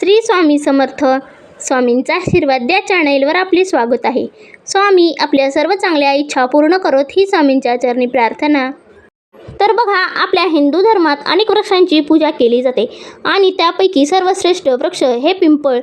श्री स्वामी समर्थ. स्वामींचा आशीर्वाद द्या चॅनेलवर आपले स्वागत आहे. स्वामी आपल्या सर्व चांगल्या इच्छा पूर्ण करत ही स्वामींच्या चरणी प्रार्थना. तर बघा आपल्या हिंदू धर्मात अनेक वृक्षांची पूजा केली जाते आणि त्यापैकी सर्वश्रेष्ठ वृक्ष हे पिंपळ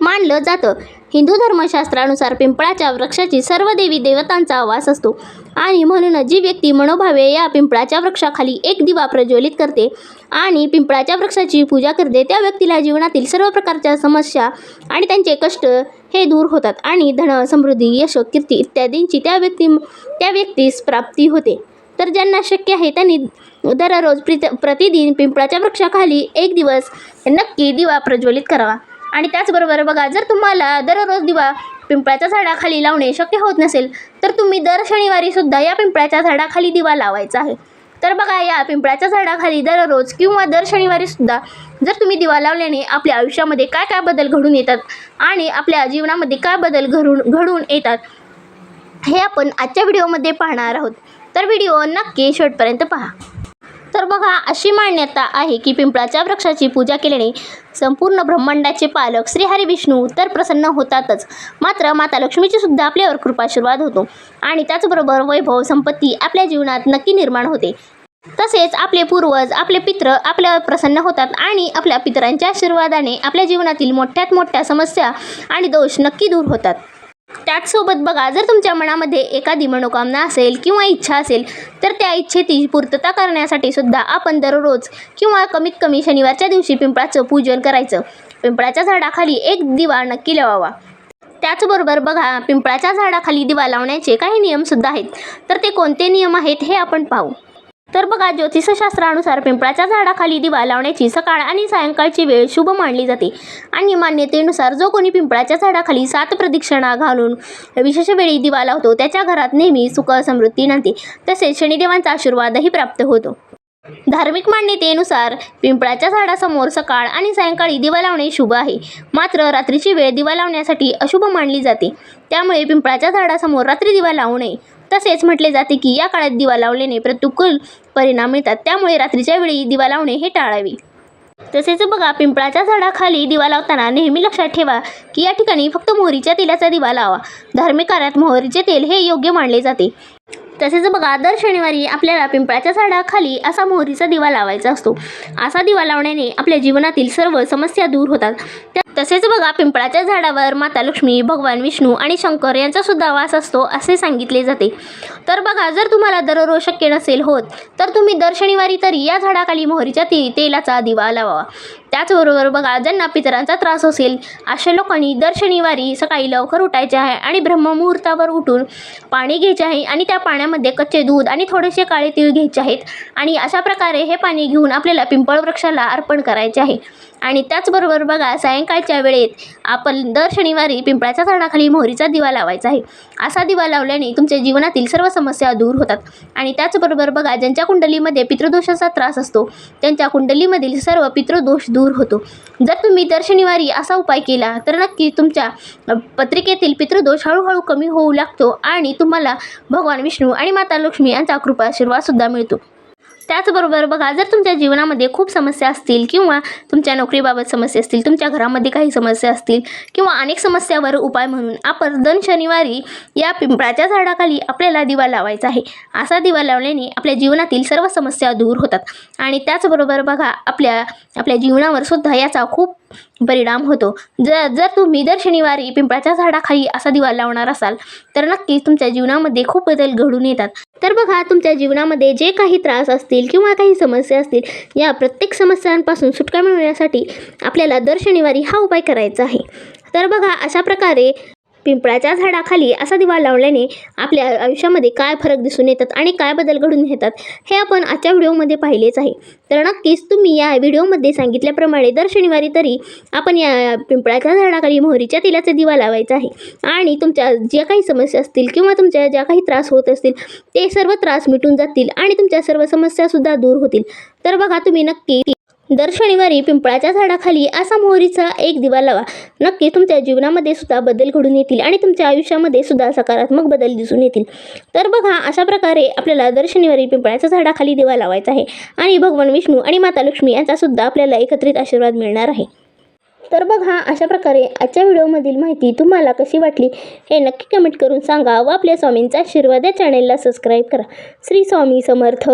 मानलं जातं. हिंदू धर्मशास्त्रानुसार पिंपळाच्या वृक्षाची सर्व देवी देवतांचा वास असतो. आणि म्हणूनच जी व्यक्ती मनोभावे या पिंपळाच्या वृक्षाखाली एक दिवा प्रज्वलित करते आणि पिंपळाच्या वृक्षाची पूजा करते त्या व्यक्तीला जीवनातील सर्व प्रकारच्या समस्या आणि त्यांचे कष्ट हे दूर होतात आणि धन समृद्धी यश कीर्ती इत्यादींची त्या व्यक्ती त्या व्यक्तीस प्राप्ती होते. तर ज्यांना शक्य आहे त्यांनी दररोज प्रित प्रतिदिन पिंपळाच्या वृक्षाखाली एक दिवस नक्की दिवा प्रज्वलित करावा. आणि त्याचबरोबर बघा जर तुम्हाला दररोज दिवा पिंपळाच्या झाडाखाली लावणे शक्य होत नसेल तर तुम्ही दर शनिवारी सुद्धा या पिंपळाच्या झाडाखाली दिवा लावायचा आहे. तर बघा या पिंपळाच्या झाडाखाली दररोज किंवा दर शनिवारी सुद्धा जर तुम्ही दिवा लावल्याने आपल्या आयुष्यामध्ये काय काय बदल घडून येतात आणि आपल्या जीवनामध्ये काय बदल घडून घडून येतात हे आपण आजच्या व्हिडिओमध्ये पाहणार आहोत. तर व्हिडिओ नक्की शेवटपर्यंत पहा. तर बघा अशी मान्यता आहे की पिंपळाच्या वृक्षाची पूजा केल्याने संपूर्ण ब्रह्मांडाचे पालक श्रीहरी विष्णू तर प्रसन्न होतातच. मात्र माता लक्ष्मीची सुद्धा आपल्यावर कृपाशीर्वाद होतो आणि त्याचबरोबर वैभव संपत्ती आपल्या जीवनात नक्की निर्माण होते. तसेच आपले पूर्वज आपले पित्र आपल्यावर प्रसन्न होतात आणि आपल्या पितरांच्या आशीर्वादाने आपल्या जीवनातील मोठ्यात मोठ्या समस्या आणि दोष नक्की दूर होतात. त्याचसोबत बघा जर तुमच्या मनामध्ये एखादी मनोकामना असेल किंवा इच्छा असेल तर त्या इच्छेची पूर्तता करण्यासाठी सुद्धा आपण दररोज किंवा कमीत कमी शनिवारच्या दिवशी पिंपळाचं पूजन करायचं. पिंपळाच्या झाडाखाली एक दिवा नक्की लावावा. त्याचबरोबर बघा पिंपळाच्या झाडाखाली दिवा लावण्याचे काही नियमसुद्धा आहेत. तर ते कोणते नियम आहेत हे आपण पाहू. तर बघा ज्योतिषशास्त्रानुसार पिंपळाच्या झाडाखाली दिवा लावण्याची सकाळ आणि सायंकाळची वेळ शुभ मानली जाते. आणि मान्यतेनुसार जो कोणी पिंपळाच्या झाडाखाली सात प्रदक्षिणा घालून विशेष वेळी दिवा लावतो त्याच्या घरात नेहमी सुख समृद्धी नांदते तसेच शनिदेवांचा आशीर्वादही प्राप्त होतो. धार्मिक मान्यतेनुसार पिंपळाच्या झाडासमोर सकाळ आणि सायंकाळी दिवा लावणे शुभ आहे. मात्र रात्रीची वेळ दिवा लावण्यासाठी अशुभ मानली जाते. त्यामुळे पिंपळाच्या झाडासमोर रात्री दिवा लावू नये. तसेच म्हटले जाते की या काळात दिवा लावल्याने प्रतिकूल परिणाम मिळतात. त्यामुळे रात्रीच्या वेळी दिवा लावणे हे टाळावे. तसेच बघा पिंपळाच्या झाडाखाली दिवा लावताना नेहमी लक्षात ठेवा की या ठिकाणी फक्त मोहरीच्या तेलाचा दिवा लावा. धार्मिक कार्यात मोहरीचे तेल हे योग्य मानले जाते. तसेच बघा दर शनिवारी आपल्याला पिंपळाच्या झाडाखाली असा मोहरीचा दिवा लावायचा असतो. असा दिवा लावण्याने आपल्या जीवनातील सर्व समस्या दूर होतात. त्या तसेच बघा पिंपळाच्या झाडावर माता लक्ष्मी भगवान विष्णू आणि शंकर यांचा सुद्धा वास असतो असे सांगितले जाते. तर बघा जर तुम्हाला दररोज शक्य नसेल होत तर तुम्ही दर शनिवारी तरी या झाडाखाली मोहरीच्या ते तेलाचा दिवा लावावा. त्याचबरोबर बघा ज्यांना पितरांचा त्रास असेल अशा लोकांनी दर शनिवारी सकाळी लवकर उठायचे आहे आणि ब्रह्ममुहूर्तावर उठून पाणी घ्यायचे आहे आणि त्या पाण्यामध्ये कच्चे दूध आणि थोडेसे काळे तीळ घ्यायचे आहेत आणि अशा प्रकारे हे पाणी घेऊन आपल्याला पिंपळ वृक्षाला अर्पण करायचे आहे. आणि त्याचबरोबर बघा सायंकाळच्या वेळेत आपण दर शनिवारी पिंपळाच्या झाडाखाली मोहरीचा दिवा लावायचा आहे. असा दिवा लावल्याने तुमच्या जीवनातील सर्व समस्या दूर होतात. आणि त्याचबरोबर बघा ज्यांच्या कुंडलीमध्ये पितृदोषाचा त्रास असतो त्यांच्या कुंडलीमधील सर्व पितृदोष दूर होतो. जर तुम्ही दर शनिवारी असा उपाय केला तर नक्की तुमच्या पत्रिकेतील पितृदोष हळूहळू कमी होऊ लागतो आणि तुम्हाला भगवान विष्णू आणि माता लक्ष्मी यांचा कृपा आशीर्वादसुद्धा मिळतो. त्याचबरोबर बघा जर तुमच्या जीवनामध्ये खूप समस्या असतील किंवा तुमच्या नोकरीबाबत समस्या असतील तुमच्या घरामध्ये काही समस्या असतील किंवा अनेक समस्यावर उपाय म्हणून आपण दर शनिवारी या पिंपळाच्या झाडाखाली आपल्याला दिवा लावायचा आहे. असा दिवा लावल्याने आपल्या जीवनातील सर्व समस्या दूर होतात. आणि त्याचबरोबर बघा आपल्या आपल्या जीवनावर सुद्धा याचा खूप परिणाम होतो. जर जर तुम्ही दर शनिवारी पिंपळाच्या झाडाखाली असा दिवा लावणार असाल तर नक्कीच तुमच्या जीवनामध्ये खूप बदल घडून येतात. तर बघा तुमच्या जीवनामध्ये जे काही त्रास असतील किंवा काही समस्या असतील या प्रत्येक समस्यांपासून सुटका मिळवण्यासाठी आपल्याला दर शनिवारी हा उपाय करायचा आहे. तर बघा अशा प्रकारे पिंपळाच्या झाडाखाली असा दिवा लावल्याने आपल्या आयुष्यामध्ये काय फरक दिसून येतात आणि काय बदल घडून येतात हे आपण आजच्या व्हिडिओमध्ये पाहिलेच आहे. तर नक्कीच तुम्ही या व्हिडिओमध्ये सांगितल्याप्रमाणे दर शनिवारी तरी आपण या पिंपळाच्या झाडाखाली मोहरीच्या तेलाचा दिवा लावायचा आहे आणि तुमच्या ज्या काही समस्या असतील किंवा तुमच्या ज्या काही त्रास होत असतील ते सर्व त्रास मिटून जातील आणि तुमच्या सर्व समस्यासुद्धा दूर होतील. तर बघा तुम्ही नक्की दर शनिवारी पिंपळाच्या झाडाखाली असा मोहरीचा एक दिवा लावा. नक्की तुमच्या जीवनामध्ये सुद्धा बदल घडून येतील आणि तुमच्या आयुष्यामध्ये सुद्धा सकारात्मक बदल दिसून येतील. तर बघा अशा प्रकारे आपल्याला दर शनिवारी पिंपळाच्या झाडाखाली दिवा लावायचा आहे आणि भगवान विष्णू आणि माता लक्ष्मी यांचा सुद्धा आपल्याला एकत्रित आशीर्वाद मिळणार आहे. तर बघा अशा प्रकारे आजच्या व्हिडिओमधील माहिती तुम्हाला कशी वाटली हे नक्की कमेंट करून सांगा व आपल्या स्वामींचा आशीर्वाद या चॅनेलला सबस्क्राईब करा. श्री स्वामी समर्थ.